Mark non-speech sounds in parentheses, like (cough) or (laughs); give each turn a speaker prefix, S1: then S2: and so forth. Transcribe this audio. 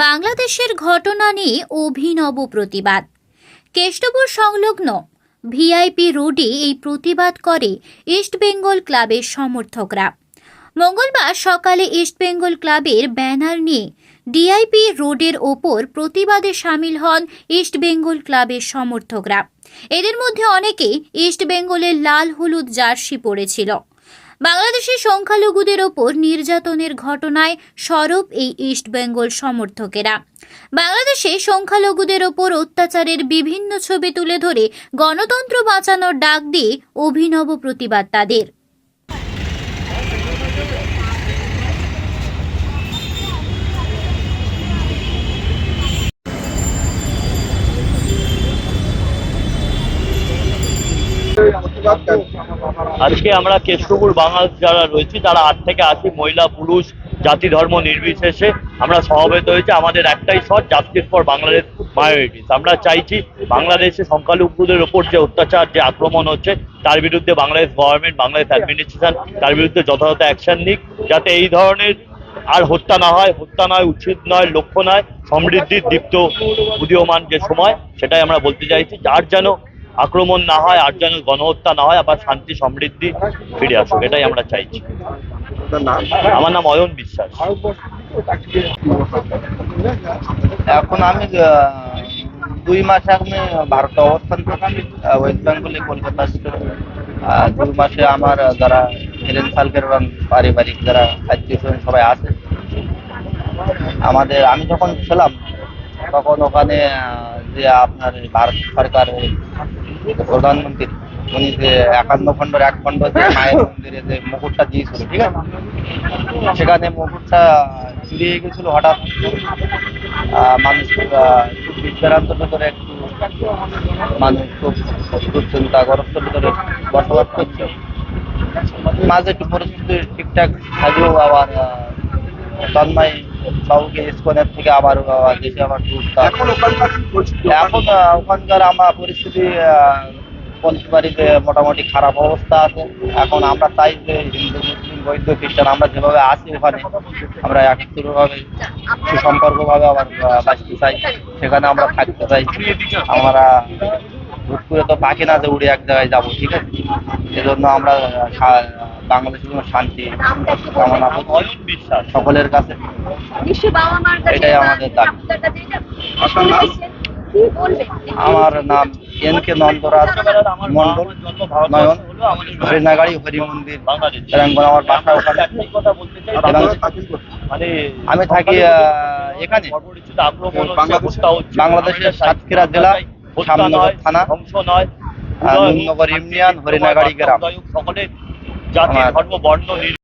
S1: বাংলাদেশের ঘটনা নিয়ে অভিনব প্রতিবাদ। কেষ্টপুর সংলগ্ন ভিআইপি রোডে এই প্রতিবাদ করে ইস্টবেঙ্গল ক্লাবের সমর্থকরা। মঙ্গলবার সকালে ইস্টবেঙ্গল ক্লাবের ব্যানার নিয়ে ডিআইপি রোডের ওপর প্রতিবাদে সামিল হন ইস্টবেঙ্গল ক্লাবের সমর্থকরা। এদের মধ্যে অনেকে ইস্টবেঙ্গলের লাল হলুদ জার্সি পরেছিল। বাংলাদেশের সংখ্যালঘুদের ওপর নির্যাতনের ঘটনায় সরব এই ইস্ট বেঙ্গল সমর্থকেরা। বাংলাদেশে সংখ্যালঘুদের ওপর অত্যাচারের বিভিন্ন ছবি তুলে ধরে গণতন্ত্র বাঁচানোর ডাক দিয়ে অভিনব প্রতিবাদ তাদের।
S2: আজকে আমরা কেষ্টপুর বাঙাল যারা রয়েছি, তারা আট থেকে আশি মহিলা, পুরুষ, জাতি, ধর্ম নির্বিশেষে আমরা সমবেত হয়েছে। আমাদের একটাই shot, justice for Bangladesh minorities. আমরা চাইছি বাংলাদেশে সংখ্যালঘুদের ওপর যে অত্যাচার, যে আক্রমণ হচ্ছে, তার বিরুদ্ধে বাংলাদেশ গভর্নমেন্ট, বাংলাদেশ অ্যাডমিনিস্ট্রেশন, তার বিরুদ্ধে যথাযথ অ্যাকশন নিক, যাতে এই ধরনের আর হত্যা না হয়। হত্যা নয় উচিত নয়, লক্ষ্য নয়, সমৃদ্ধির দীপ্ত উদীয়মান যে সময়, সেটাই আমরা বলতে চাইছি। যার যেন আক্রমণ না হয় আর যেন গণহত্যা না হয় আবার শান্তি সমৃদ্ধি ফিরে আসুক এটাই আমরা চাইছি। আমার নাম অয়ন বিশ্বাস।
S3: এখন আমি আহ, দুই মাস আমি ভারতে অবস্থান আহ, ওয়েস্ট বেঙ্গলে কলকাতা দুই মাসে আমার যারা হেলেন সালকের এবং পারিবারিক যারা আত্মীয় স্বজন সবাই আছে। আমাদের আমি যখন ছিলাম তখন ওখানে আহ, যে আপনার ভারত সরকারের প্রধানমন্ত্রী উনি যে একান্ন খণ্ডর এক খণ্ড যে (laughs) মায়ের মন্দিরে যে মুকুটটা দিয়েছিল ঠিক আছে? সেখানে মুকুটটা চুরিয়ে গেছিল হঠাৎ। মানুষ আহ, খুব বিভ্রান্ত ভিতরে একটু মানুষ খুব দুশ্চিন্তাগ্রস্ত ভিতরে বসবাস করছে। মাঝে একটু পরিস্থিতি ঠিকঠাক থাকলেও আবার তন্ময় বাবুকে ইস্কনের থেকে আবার দেশে ঢুকতাম
S4: এখন ওখানকার
S3: আমার পরিস্থিতি বলতে পারি যে মোটামুটি খারাপ অবস্থা আছে। এখন আমরা চাই যে হিন্দু মুসলিম বৌদ্ধ খ্রিস্টান আমরা যেভাবে আছি ওখানে আমরা একত্রভাবে সুসম্পর্কভাবে আবার বাঁচতে চাই। সেখানে আমরা থাকতে চাই। আমরা হুট করে তো পাখি না যে উড়ে এক জায়গায় যাব ঠিক আছে? এজন্য আমরা বাংলাদেশের জন্য শান্তি কামনা
S2: বিশ্বাস
S3: সকলের কাছে এটাই আমাদের দাবি। আমার নাম এন কে নন্দরাজ মন্ডল নয়ন হরিণাগাড়ি হরি মন্দির তেলেঙ্গানা আমার বাসা ওখানে?
S2: মানে
S3: আমি থাকি আহ, এখানে। বাংলাদেশের সাতক্ষীরা জেলা, থানা, নুননগর ইউনিয়ন, হরিণাগাড়ি গ্রাম।
S2: সকলের জাতি
S3: আমার-
S2: ধর্ম বর্ণ নির্বিশেষে